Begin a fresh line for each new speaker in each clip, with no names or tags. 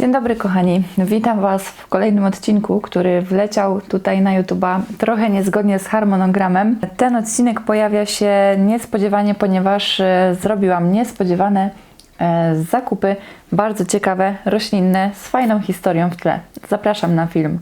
Dzień dobry kochani, witam Was w kolejnym odcinku, który wleciał tutaj na YouTube'a trochę niezgodnie z harmonogramem. Ten odcinek pojawia się niespodziewanie, ponieważ e, zrobiłam niespodziewane e, zakupy, bardzo ciekawe, roślinne, z fajną historią w tle. Zapraszam na film.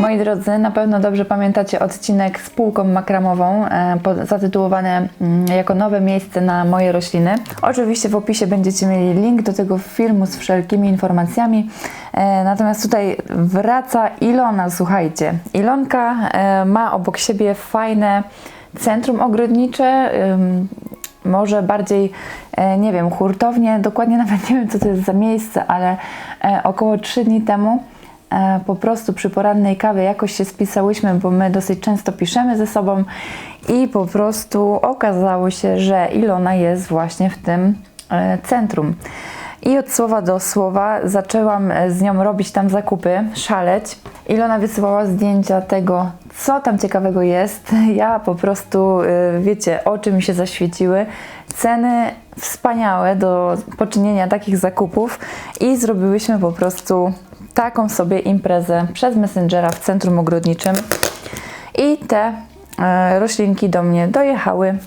Moi drodzy, na pewno dobrze pamiętacie odcinek z półką makramową e, zatytułowany mm, jako nowe miejsce na moje rośliny. Oczywiście w opisie będziecie mieli link do tego filmu z wszelkimi informacjami. E, natomiast tutaj wraca Ilona, słuchajcie. Ilonka e, ma obok siebie fajne centrum ogrodnicze, może bardziej, nie wiem, hurtownie, dokładnie nawet nie wiem, co to jest za miejsce, ale około 3 dni temu po prostu przy porannej kawie jakoś się spisałyśmy, bo my dosyć często piszemy ze sobą i po prostu okazało się, że Ilona jest właśnie w tym e, centrum. I od słowa do słowa zaczęłam e, z nią robić tam zakupy, szaleć. Ilona wysyłała zdjęcia tego, co tam ciekawego jest. Ja po prostu, wiecie, oczy mi się zaświeciły. Ceny wspaniałe do poczynienia takich zakupów i zrobiłyśmy po prostu taką sobie imprezę przez Messengera w centrum ogrodniczym. I te e, roślinki do mnie dojechały.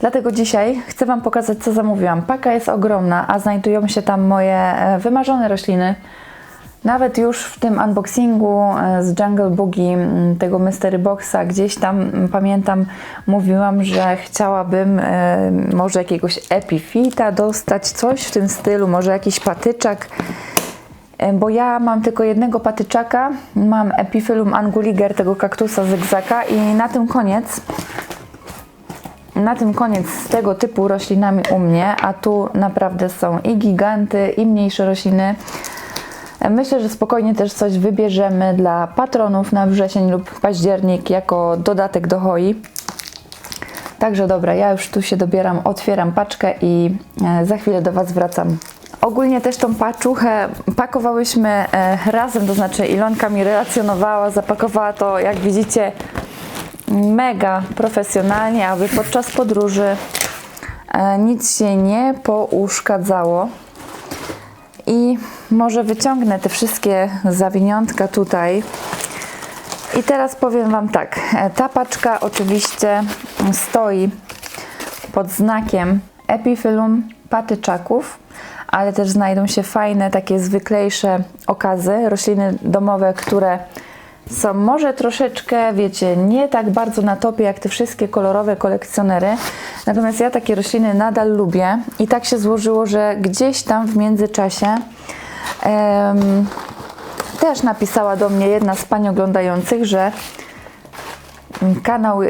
Dlatego dzisiaj chcę Wam pokazać, co zamówiłam. Paka jest ogromna, a znajdują się tam moje e, wymarzone rośliny. Nawet już w tym unboxingu e, z Jungle Boogie, tego Mystery Boxa, gdzieś tam pamiętam, mówiłam, że chciałabym może jakiegoś epifita dostać, coś w tym stylu, może jakiś patyczak. E, Bo ja mam tylko jednego patyczaka, mam Epiphyllum anguliger, tego kaktusa zygzaka i na tym koniec na tym koniec z tego typu roślinami u mnie, a tu naprawdę są i giganty, i mniejsze rośliny. Myślę, że spokojnie też coś wybierzemy dla patronów na wrzesień lub październik jako dodatek do hoi. Także dobra, ja już tu się dobieram, otwieram paczkę i e, za chwilę do Was wracam. Ogólnie też tą paczuchę pakowałyśmy e, razem, to znaczy Ilonka mi relacjonowała, zapakowała to, jak widzicie, mega profesjonalnie, aby podczas podróży e, nic się nie pouszkadzało. I może wyciągnę te wszystkie zawiniątka tutaj. I teraz powiem Wam tak. e, Ta paczka oczywiście stoi pod znakiem Epiphyllum patyczaków, ale też znajdą się fajne, takie zwyklejsze okazy, rośliny domowe, które są może troszeczkę, wiecie, nie tak bardzo na topie jak te wszystkie kolorowe kolekcjonery. Natomiast ja takie rośliny nadal lubię i tak się złożyło, że gdzieś tam w międzyczasie em, też napisała do mnie jedna z pań oglądających, że kanał,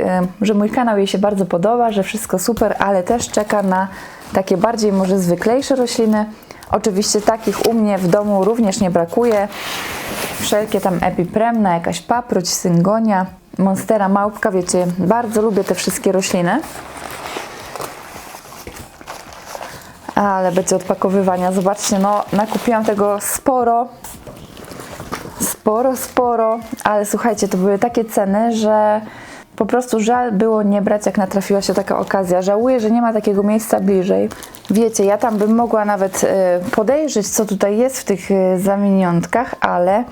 że mój kanał jej się bardzo podoba, że wszystko super, ale też czeka na takie bardziej może zwyklejsze rośliny. Oczywiście takich u mnie w domu również nie brakuje. Wszelkie tam epipremna, jakaś paproć, syngonia, monstera małpka, wiecie, bardzo lubię te wszystkie rośliny. Ale będzie odpakowywania. Zobaczcie, no nakupiłam tego sporo. Sporo, sporo, ale słuchajcie, to były takie ceny, że po prostu żal było nie brać, jak natrafiła się taka okazja. Żałuję, że nie ma takiego miejsca bliżej. Wiecie, ja tam bym mogła nawet e, podejrzeć, co tutaj jest w tych e, zawiniątkach, ale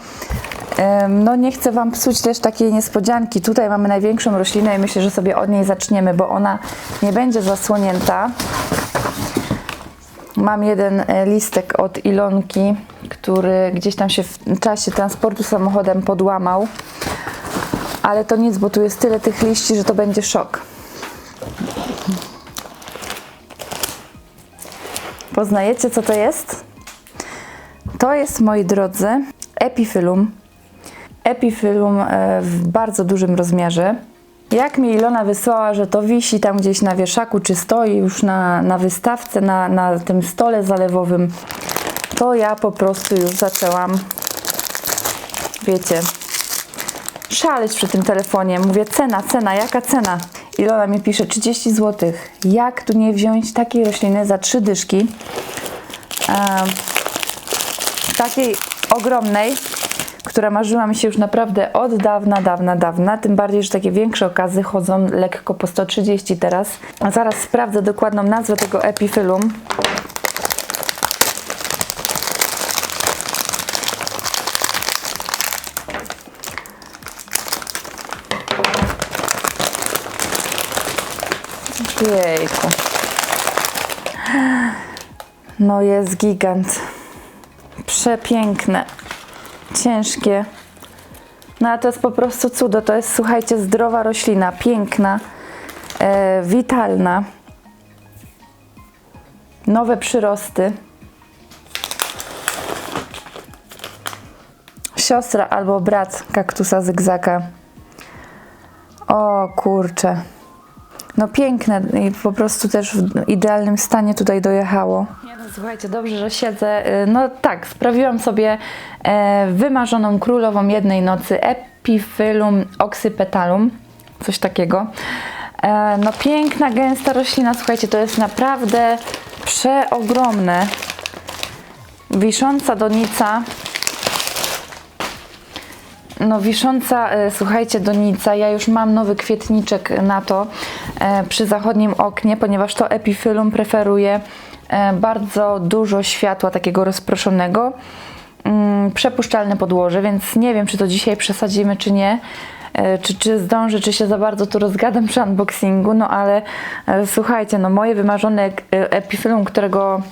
no nie chcę Wam psuć też takiej niespodzianki. Tutaj mamy największą roślinę i myślę, że sobie od niej zaczniemy, bo ona nie będzie zasłonięta. Mam jeden e, listek od Ilonki, który gdzieś tam się w czasie transportu samochodem podłamał. Ale to nic, bo tu jest tyle tych liści, że to będzie szok. Poznajecie, co to jest? To jest, moi drodzy, epifylum. Epifylum e, w bardzo dużym rozmiarze. Jak mi Ilona wysłała, że to wisi tam gdzieś na wieszaku, czy stoi już na, na wystawce, na, na tym stole zalewowym, to ja po prostu już zaczęłam, wiecie, szaleć przy tym telefonie. Mówię, cena, cena, jaka cena? Ilona mi pisze 30 zł. Jak tu nie wziąć takiej rośliny za trzy dyszki? Em, takiej ogromnej, która marzyła mi się już naprawdę od dawna, dawna, dawna. Tym bardziej, że takie większe okazy chodzą lekko po 130 teraz. A zaraz sprawdzę dokładną nazwę tego Epifilum. Jejku. No jest gigant. Przepiękne. Ciężkie. No ale to jest po prostu cudo. To jest, słuchajcie, zdrowa roślina. Piękna. E, witalna. Nowe przyrosty. Siostra albo brat kaktusa zygzaka. O kurcze. No piękne i po prostu też w idealnym stanie tutaj dojechało. No, słuchajcie, dobrze, że siedzę. Y, No tak, sprawiłam sobie e, wymarzoną królową jednej nocy Epiphyllum oxypetalum, coś takiego. E, no piękna, gęsta roślina, słuchajcie, to jest naprawdę przeogromne. Wisząca donica no wisząca, e, słuchajcie, donica, ja już mam nowy kwietniczek na to e, przy zachodnim oknie, ponieważ to epifylum preferuje e, bardzo dużo światła takiego rozproszonego, mm, przepuszczalne podłoże, więc nie wiem, czy to dzisiaj przesadzimy, czy nie. Czy, czy zdążę, czy się za bardzo tu rozgadam przy unboxingu, no ale słuchajcie, no moje wymarzone epifylum, którego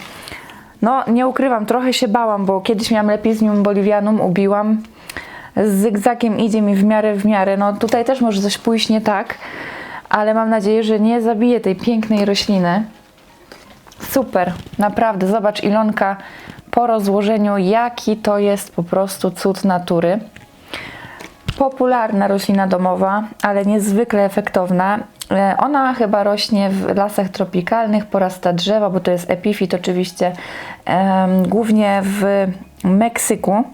no nie ukrywam, trochę się bałam, bo kiedyś miałam Lepiznium bolivianum, ubiłam, z zygzakiem idzie mi w miarę w miarę. No tutaj też może coś pójść nie tak, ale mam nadzieję, że nie zabiję tej pięknej rośliny. Super, naprawdę. Zobacz Ilonka po rozłożeniu, jaki to jest po prostu cud natury. Popularna roślina domowa, ale niezwykle efektowna. E, Ona chyba rośnie w lasach tropikalnych, porasta drzewa, bo to jest epifit oczywiście, głównie w Meksyku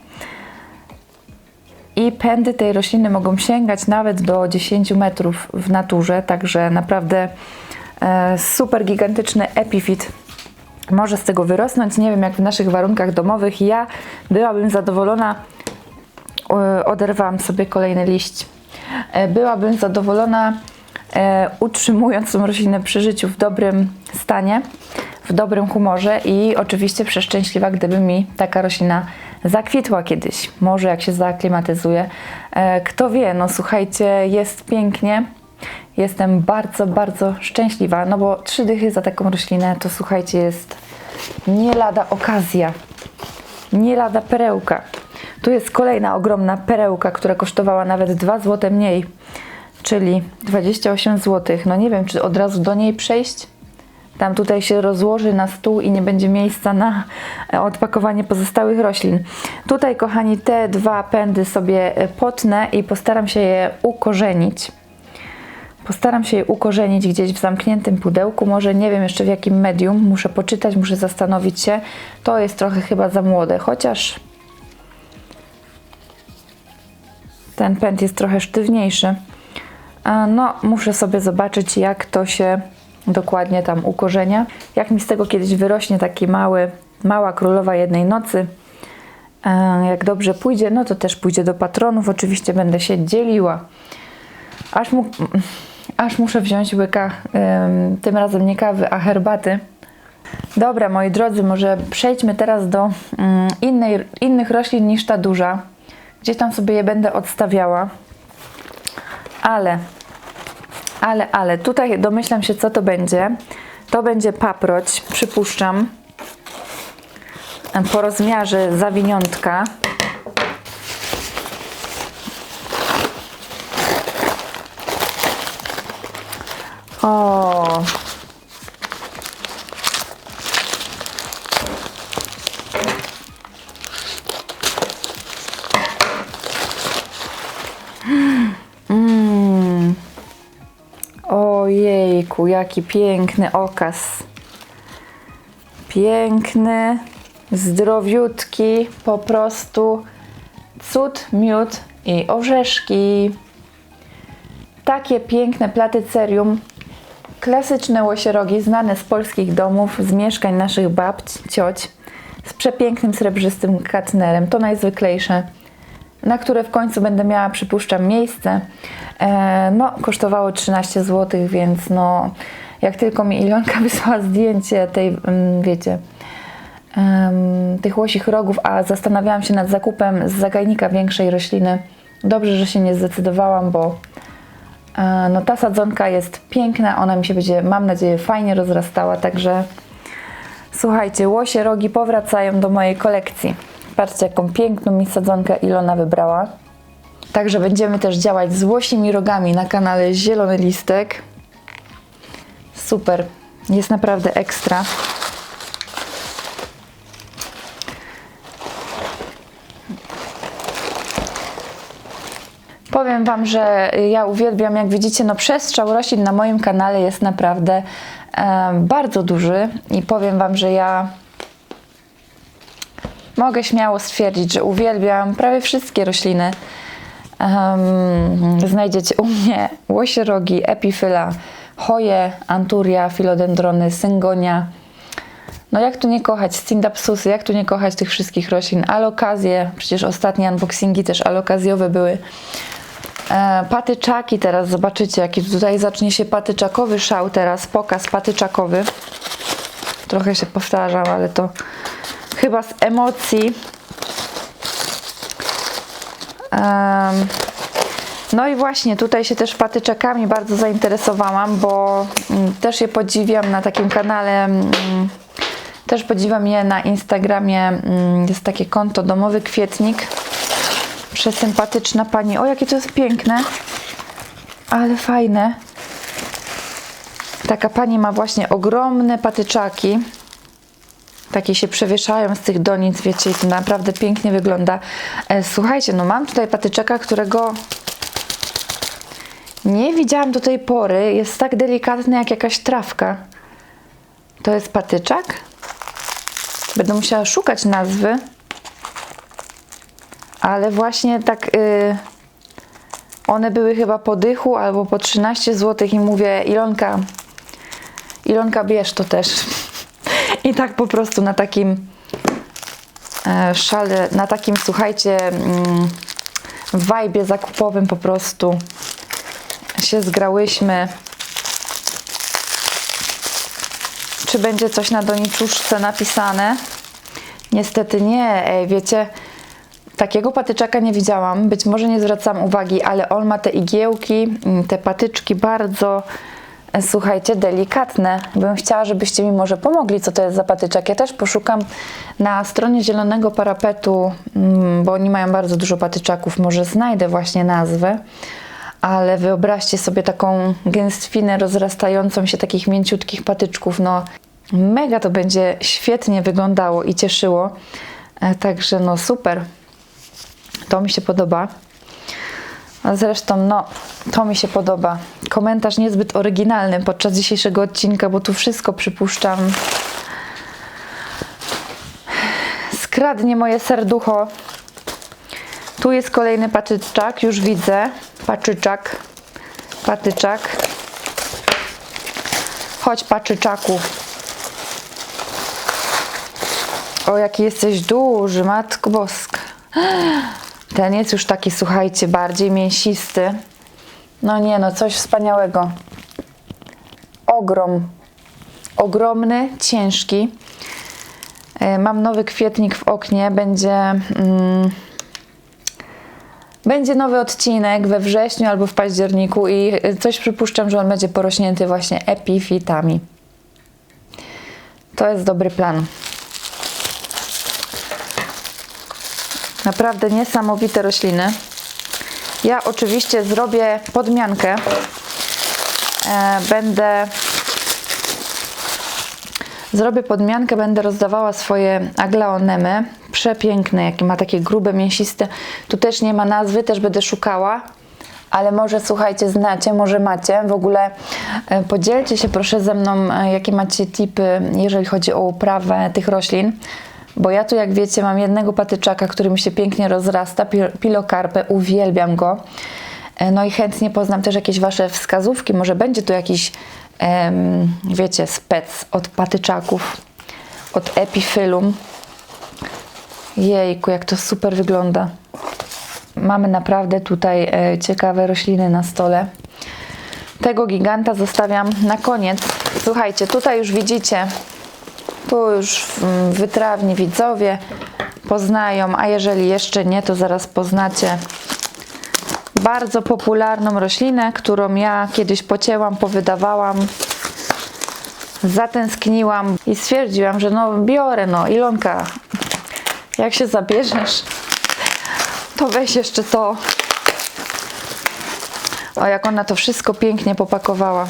i pędy tej rośliny mogą sięgać nawet do 10 metrów w naturze, także naprawdę e, super gigantyczny epifit może z tego wyrosnąć. Nie wiem jak w naszych warunkach domowych. Ja byłabym zadowolona, e, oderwałam sobie kolejny liść. E, Byłabym zadowolona utrzymując tą roślinę przy życiu w dobrym stanie, w dobrym humorze i oczywiście przeszczęśliwa, gdyby mi taka roślina zakwitła kiedyś. Może jak się zaaklimatyzuje. E, Kto wie, no słuchajcie, jest pięknie. Jestem bardzo, bardzo szczęśliwa, no bo trzy dychy za taką roślinę to słuchajcie, jest nie lada okazja, nie lada perełka. Tu jest kolejna ogromna perełka, która kosztowała nawet 2 zł mniej, czyli 28 zł. No nie wiem, czy od razu do niej przejść. Tam tutaj się rozłoży na stół i nie będzie miejsca na e, odpakowanie pozostałych roślin. Tutaj, kochani, te dwa pędy sobie e, potnę i postaram się je ukorzenić. Postaram się je ukorzenić gdzieś w zamkniętym pudełku. Może nie wiem jeszcze w jakim medium. Muszę poczytać, muszę zastanowić się. To jest trochę chyba za młode, chociaż ten pęd jest trochę sztywniejszy. No, muszę sobie zobaczyć, jak to się dokładnie tam ukorzenia. Jak mi z tego kiedyś wyrośnie taki mały, mała królowa jednej nocy, e, jak dobrze pójdzie, no to też pójdzie do patronów. Oczywiście będę się dzieliła. Aż, mu, aż muszę wziąć łyka, ym, tym razem nie kawy, a herbaty. Dobra, moi drodzy, może przejdźmy teraz do ym, innej, innych roślin niż ta duża. Gdzieś tam sobie je będę odstawiała. Ale, ale, ale, tutaj domyślam się, co to będzie. To będzie paproć, przypuszczam. Po rozmiarze zawiniątka. O. Jaki piękny okaz. Piękny, zdrowiutki, po prostu cud, miód i orzeszki. Takie piękne platycerium, klasyczne łosierogi znane z polskich domów, z mieszkań naszych babć, cioć, z przepięknym srebrzystym katnerem. To najzwyklejsze na które w końcu będę miała, przypuszczam, miejsce. E, no, kosztowało 13 zł, więc no, jak tylko mi Ilonka wysłała zdjęcie tej, mm, wiecie, tych łosich rogów, a zastanawiałam się nad zakupem z zagajnika większej rośliny. Dobrze, że się nie zdecydowałam, bo e, no, ta sadzonka jest piękna, ona mi się będzie, mam nadzieję, fajnie rozrastała, także słuchajcie, łosie rogi powracają do mojej kolekcji. Patrzcie, jaką piękną mi sadzonkę Ilona wybrała. Także będziemy też działać z łosimi rogami na kanale Zielony Listek. Super, jest naprawdę ekstra. Powiem Wam, że ja uwielbiam, jak widzicie, no przestrzał roślin na moim kanale jest naprawdę e, bardzo duży i powiem Wam, że ja mogę śmiało stwierdzić, że uwielbiam prawie wszystkie rośliny. Em, znajdziecie u mnie łosie rogi, epifyla, choje, anturia, filodendrony, syngonia. No jak tu nie kochać Scindapsusy, jak tu nie kochać tych wszystkich roślin, alokazje, przecież ostatnie unboxingi też alokazjowe były. E, patyczaki teraz, zobaczycie jaki tutaj zacznie się patyczakowy szał teraz, pokaz patyczakowy. Trochę się powtarzam, ale to chyba z emocji. Em, no i właśnie tutaj się też patyczakami bardzo zainteresowałam, bo mm, też je podziwiam na takim kanale. mm, Też podziwiam je na Instagramie. mm, Jest takie konto Domowy Kwietnik. Przesympatyczna pani. O, jakie to jest piękne. Ale fajne. Taka pani ma właśnie ogromne patyczaki. Takie się przewieszają z tych donic, wiecie, i to naprawdę pięknie wygląda. E, Słuchajcie, no mam tutaj patyczaka, którego nie widziałam do tej pory. Jest tak delikatny jak jakaś trawka. To jest patyczak? Będę musiała szukać nazwy. Ale właśnie tak y, one były chyba po dychu albo po 13 zł i mówię Ilonka, Ilonka bierz to też. I tak po prostu na takim e, szale, na takim słuchajcie mm, wajbie zakupowym po prostu się zgrałyśmy. Czy będzie coś na doniczuszce napisane? Niestety nie. Ej, wiecie, takiego patyczaka nie widziałam. Być może nie zwracam uwagi, ale on ma te igiełki, mm, te patyczki bardzo, słuchajcie, delikatne. Bym chciała, żebyście mi może pomogli, co to jest za patyczak. Ja też poszukam na stronie Zielonego Parapetu, mm, bo oni mają bardzo dużo patyczaków. Może znajdę właśnie nazwę. Ale wyobraźcie sobie taką gęstwinę rozrastającą się takich mięciutkich patyczków. No, mega to będzie świetnie wyglądało i cieszyło. E, Także no super. To mi się podoba. A zresztą, no, to mi się podoba. Komentarz niezbyt oryginalny podczas dzisiejszego odcinka, bo tu wszystko przypuszczam. Skradnie moje serducho. Tu jest kolejny patyczak, już widzę. Patyczak, patyczak. Chodź, patyczaku. O, jaki jesteś duży, Matko Boska. Ten jest już taki, słuchajcie, bardziej mięsisty. No nie, no coś wspaniałego. Ogrom. Ogromny, ciężki. E, Mam nowy kwietnik w oknie. Będzie, mm, będzie nowy odcinek we wrześniu albo w październiku i e, coś przypuszczam, że on będzie porośnięty właśnie epifitami. To jest dobry plan. Naprawdę niesamowite rośliny. Ja oczywiście zrobię podmiankę. E, będę zrobię podmiankę, będę rozdawała swoje aglaonemy. Przepiękne, jakie ma takie grube, mięsiste. Tu też nie ma nazwy, też będę szukała. Ale może słuchajcie, znacie, może macie. W ogóle e, podzielcie się proszę ze mną, e, jakie macie tipy, jeżeli chodzi o uprawę tych roślin. Bo ja tu, jak wiecie, mam jednego patyczaka, który mi się pięknie rozrasta, pil- pilokarpę, uwielbiam go. E, No i chętnie poznam też jakieś Wasze wskazówki. Może będzie tu jakiś, em, wiecie, spec od patyczaków, od epifylum. Jejku, jak to super wygląda. Mamy naprawdę tutaj e, ciekawe rośliny na stole. Tego giganta zostawiam na koniec. Słuchajcie, tutaj już widzicie, tu już mm, wytrawni widzowie poznają, a jeżeli jeszcze nie, to zaraz poznacie bardzo popularną roślinę, którą ja kiedyś pocięłam, powydawałam, zatęskniłam i stwierdziłam, że no biorę, no Ilonka, jak się zabierzesz, to weź jeszcze to. O, jak ona to wszystko pięknie popakowała.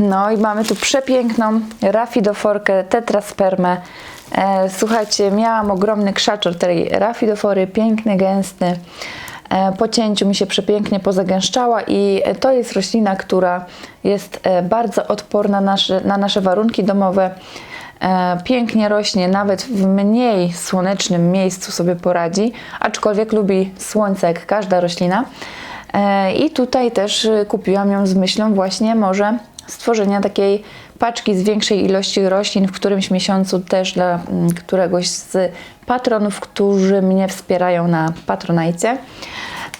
No i mamy tu przepiękną rafidoforkę tetraspermę. E, słuchajcie, miałam ogromny krzaczor tej rafidofory, piękny, gęsty. E, po cięciu mi się przepięknie pozagęszczała i to jest roślina, która jest e, bardzo odporna nasze, na nasze warunki domowe. E, pięknie rośnie, nawet w mniej słonecznym miejscu sobie poradzi, aczkolwiek lubi słońce jak każda roślina. E, I tutaj też y, kupiłam ją z myślą właśnie może stworzenia takiej paczki z większej ilości roślin w którymś miesiącu też dla mm, któregoś z patronów, którzy mnie wspierają na Patronajcie.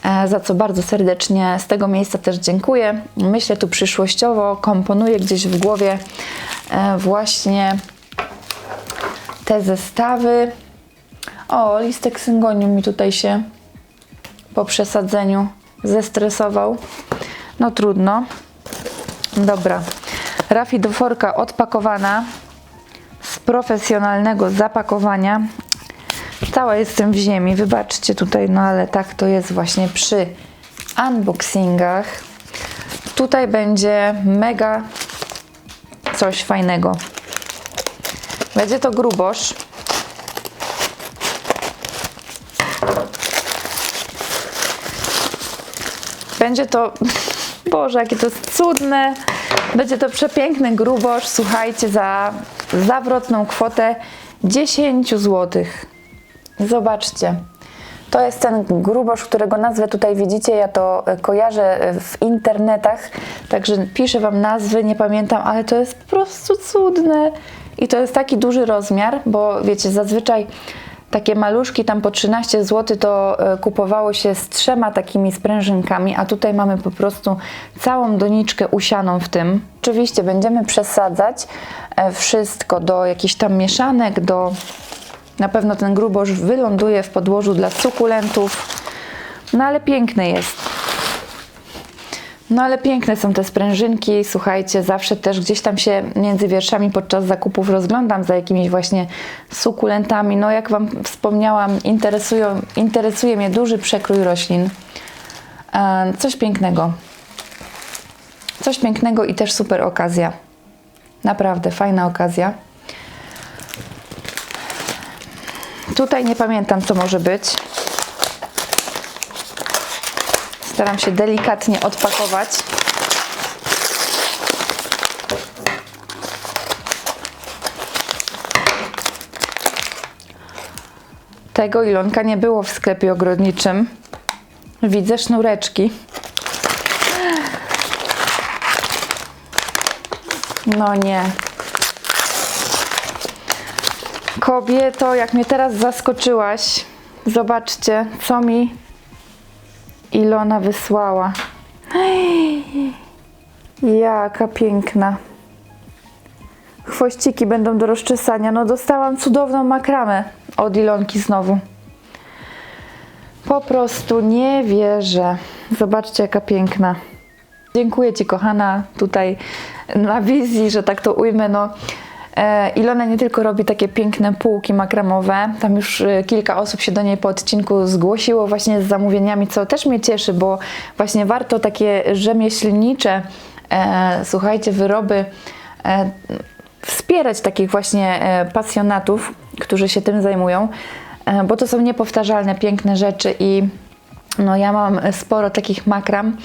E, Za co bardzo serdecznie z tego miejsca też dziękuję. Myślę tu przyszłościowo, komponuję gdzieś w głowie e, właśnie te zestawy. O, listek syngonium mi tutaj się po przesadzeniu zestresował. No trudno. Dobra. Rafidoforka odpakowana z profesjonalnego zapakowania. Cała jestem w ziemi, wybaczcie tutaj, no ale tak to jest właśnie przy unboxingach. Tutaj będzie mega coś fajnego. Będzie to grubosz. Będzie to, Boże, jakie to jest cudne. Będzie to przepiękny grubosz, słuchajcie, za zawrotną kwotę 10 zł. Zobaczcie. To jest ten grubosz, którego nazwę tutaj widzicie. Ja to e, kojarzę e, w internetach, także piszę Wam nazwy, nie pamiętam, ale to jest po prostu cudne. I to jest taki duży rozmiar, bo wiecie, zazwyczaj takie maluszki tam po 13 zł to e, kupowało się z trzema takimi sprężynkami, a tutaj mamy po prostu całą doniczkę usianą w tym. Oczywiście będziemy przesadzać e, wszystko do jakichś tam mieszanek, do na pewno ten grubosz wyląduje w podłożu dla sukulentów. No ale piękny jest. No ale piękne są te sprężynki. Słuchajcie, zawsze też gdzieś tam się między wierszami podczas zakupów rozglądam za jakimiś właśnie sukulentami. No jak Wam wspomniałam, interesują, interesuje mnie duży przekrój roślin. E, Coś pięknego. Coś pięknego i też super okazja. Naprawdę fajna okazja. Tutaj nie pamiętam, co może być. Staram się delikatnie odpakować. Tego ilonka nie było w sklepie ogrodniczym. Widzę sznureczki. No nie. Kobieto, jak mnie teraz zaskoczyłaś. Zobaczcie, co mi Ilona wysłała. Jaka piękna. Chwościki będą do rozczesania. No dostałam cudowną makramę od Ilonki znowu. Po prostu nie wierzę. Zobaczcie, jaka piękna. Dziękuję Ci, kochana, tutaj na wizji, że tak to ujmę. No, Ilona nie tylko robi takie piękne półki makramowe, tam już e, kilka osób się do niej po odcinku zgłosiło właśnie z zamówieniami, co też mnie cieszy, bo właśnie warto takie rzemieślnicze, e, słuchajcie, wyroby e, wspierać takich właśnie e, pasjonatów, którzy się tym zajmują, e, bo to są niepowtarzalne, piękne rzeczy i no ja mam sporo takich makram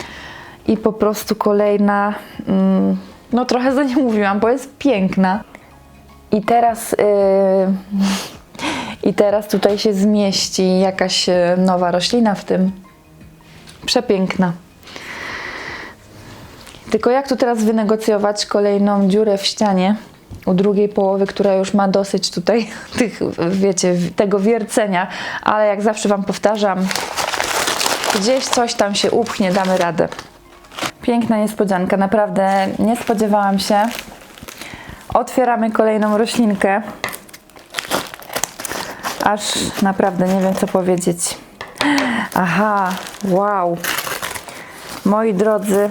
i po prostu kolejna, mm, no trochę za nie mówiłam, bo jest piękna. I teraz yy, I teraz tutaj się zmieści jakaś e, nowa roślina w tym. Przepiękna. Tylko jak tu teraz wynegocjować kolejną dziurę w ścianie u drugiej połowy, która już ma dosyć tutaj tych, wiecie, tego wiercenia, ale jak zawsze Wam powtarzam, gdzieś coś tam się upchnie, damy radę. Piękna niespodzianka, naprawdę nie spodziewałam się. Otwieramy kolejną roślinkę. Aż naprawdę nie wiem co powiedzieć. Aha, wow. Moi drodzy,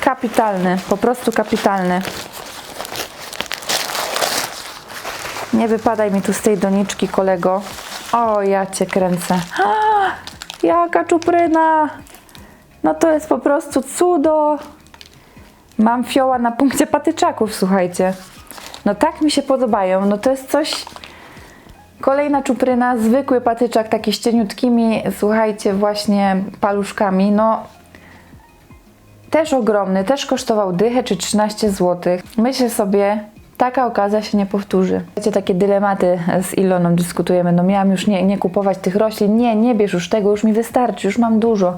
kapitalny, po prostu kapitalny. Nie wypadaj mi tu z tej doniczki, kolego. O, ja cię kręcę. A, jaka czupryna! No to jest po prostu cudo. Mam fioła na punkcie patyczaków, słuchajcie. No tak mi się podobają. No to jest coś... Kolejna czupryna, zwykły patyczak, taki z cieniutkimi, słuchajcie, właśnie paluszkami. No też ogromny, też kosztował dychę czy 13 zł. Myślę sobie, taka okazja się nie powtórzy. Wiecie, takie dylematy z Iloną dyskutujemy. No miałam już nie, nie kupować tych roślin. Nie, nie bierz już tego, już mi wystarczy, już mam dużo.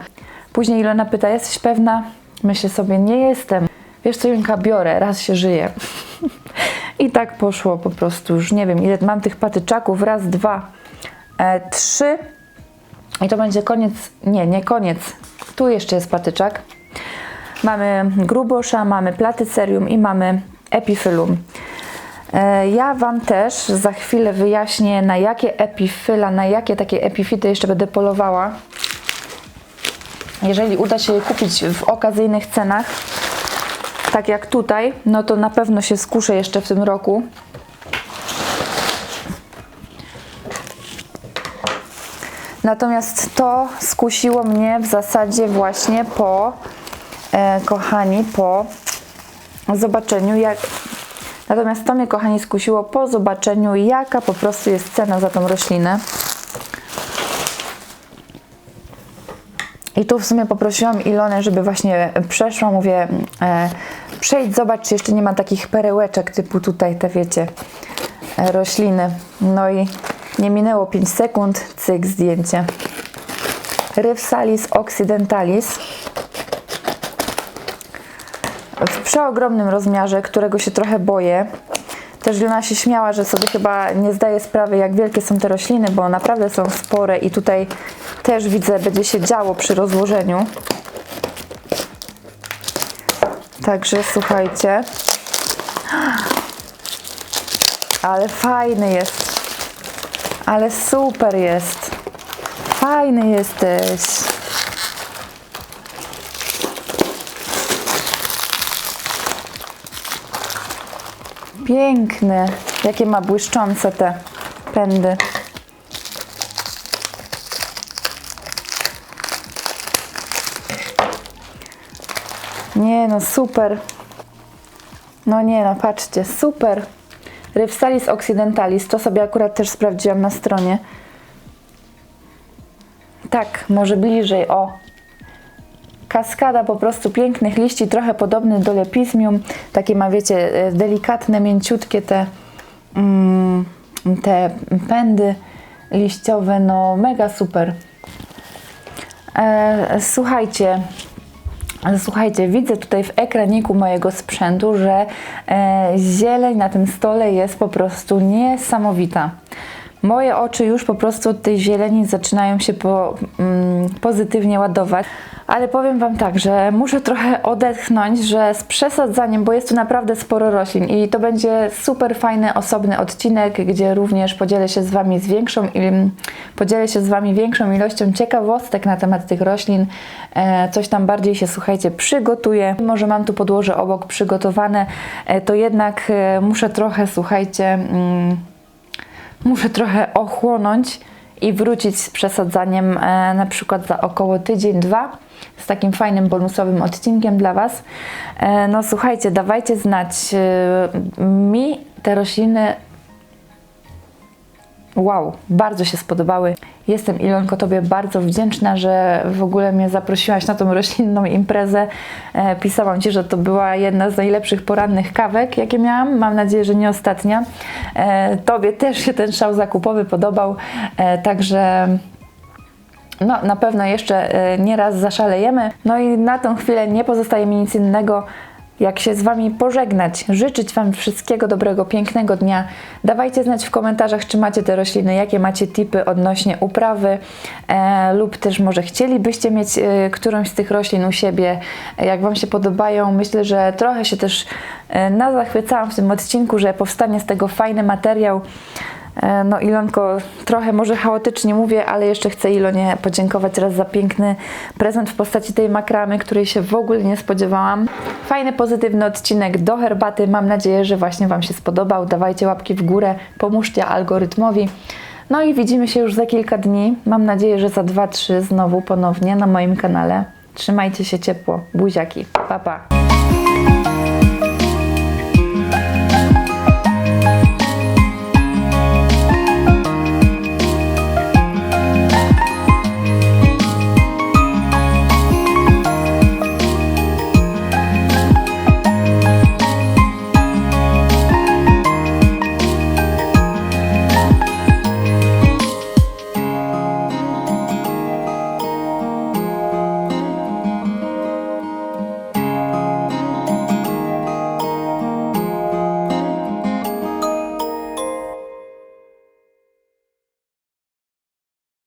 Później Ilona pyta, jesteś pewna? Myślę sobie, nie jestem. Wiesz co, Junka, biorę, raz się żyje. I tak poszło po prostu. Już nie wiem, ile mam tych patyczaków. Raz, dwa, e, trzy. I to będzie koniec. Nie, nie koniec. Tu jeszcze jest patyczak. Mamy grubosza, mamy platycerium i mamy epifylum. E, Ja Wam też za chwilę wyjaśnię, na jakie epifyla, na jakie takie epifity jeszcze będę polowała. Jeżeli uda się je kupić w okazyjnych cenach, tak jak tutaj, no to na pewno się skuszę jeszcze w tym roku. Natomiast to skusiło mnie w zasadzie właśnie po, e, kochani, po zobaczeniu jak... Natomiast to mnie, kochani, skusiło po zobaczeniu, jaka po prostu jest cena za tą roślinę. I tu w sumie poprosiłam Ilonę, żeby właśnie przeszła, mówię, e, przejdź, zobacz, czy jeszcze nie ma takich perełeczek typu tutaj, te wiecie, e, rośliny. No i nie minęło 5 sekund, cyk, zdjęcie. Rhypsalis occidentalis w przeogromnym rozmiarze, którego się trochę boję. Też Ilona się śmiała, że sobie chyba nie zdaje sprawy, jak wielkie są te rośliny, bo naprawdę są spore i tutaj też widzę, będzie się działo przy rozłożeniu. Także słuchajcie. Ale fajny jest. Ale super jest. Fajny jesteś. Piękny. Jakie ma błyszczące te pędy. Nie no, super. No nie no, patrzcie, super. Rhypsalis occidentalis, to sobie akurat też sprawdziłam na stronie. Tak, może bliżej, o. Kaskada po prostu pięknych liści, trochę podobny do lepizmium. Takie ma, wiecie, e, delikatne, mięciutkie te, mm, te pędy liściowe, no mega super. E, słuchajcie, Słuchajcie, widzę tutaj w ekraniku mojego sprzętu, że e, zieleń na tym stole jest po prostu niesamowita. Moje oczy już po prostu od tej zieleni zaczynają się po, mm, pozytywnie ładować. Ale powiem Wam tak, że muszę trochę odetchnąć, że z przesadzaniem, bo jest tu naprawdę sporo roślin i to będzie super fajny, osobny odcinek, gdzie również podzielę się z Wami z większą, im- podzielę się z Wami większą ilością ciekawostek na temat tych roślin. E, coś tam bardziej się, słuchajcie, przygotuję. Mimo, że mam tu podłoże obok przygotowane, e, to jednak e, muszę trochę, słuchajcie, mm, muszę trochę ochłonąć i wrócić z przesadzaniem na przykład za około tydzień, dwa z takim fajnym bonusowym odcinkiem dla Was. E, no słuchajcie, dawajcie znać e, mi te rośliny wow, bardzo się spodobały. Jestem Ilonko Tobie bardzo wdzięczna, że w ogóle mnie zaprosiłaś na tą roślinną imprezę. E, pisałam Ci, że to była jedna z najlepszych porannych kawek, jakie miałam. Mam nadzieję, że nie ostatnia. Tobie też się ten szał zakupowy podobał, także no, na pewno jeszcze e, nieraz zaszalejemy. No i na tą chwilę nie pozostaje mi nic innego, jak się z Wami pożegnać, życzyć Wam wszystkiego dobrego, pięknego dnia. Dawajcie znać w komentarzach, czy macie te rośliny, jakie macie tipy odnośnie uprawy, e, lub też może chcielibyście mieć e, którąś z tych roślin u siebie, jak Wam się podobają. Myślę, że trochę się też e, nazachwycałam w tym odcinku, że powstanie z tego fajny materiał. E, No Ilonko, trochę może chaotycznie mówię, ale jeszcze chcę Ilonie podziękować raz za piękny prezent w postaci tej makramy, której się w ogóle nie spodziewałam. Fajny, pozytywny odcinek do herbaty. Mam nadzieję, że właśnie Wam się spodobał. Dawajcie łapki w górę, pomóżcie algorytmowi. No i widzimy się już za kilka dni. Mam nadzieję, że za 2-3 znowu ponownie na moim kanale. Trzymajcie się ciepło. Buziaki. Pa, pa.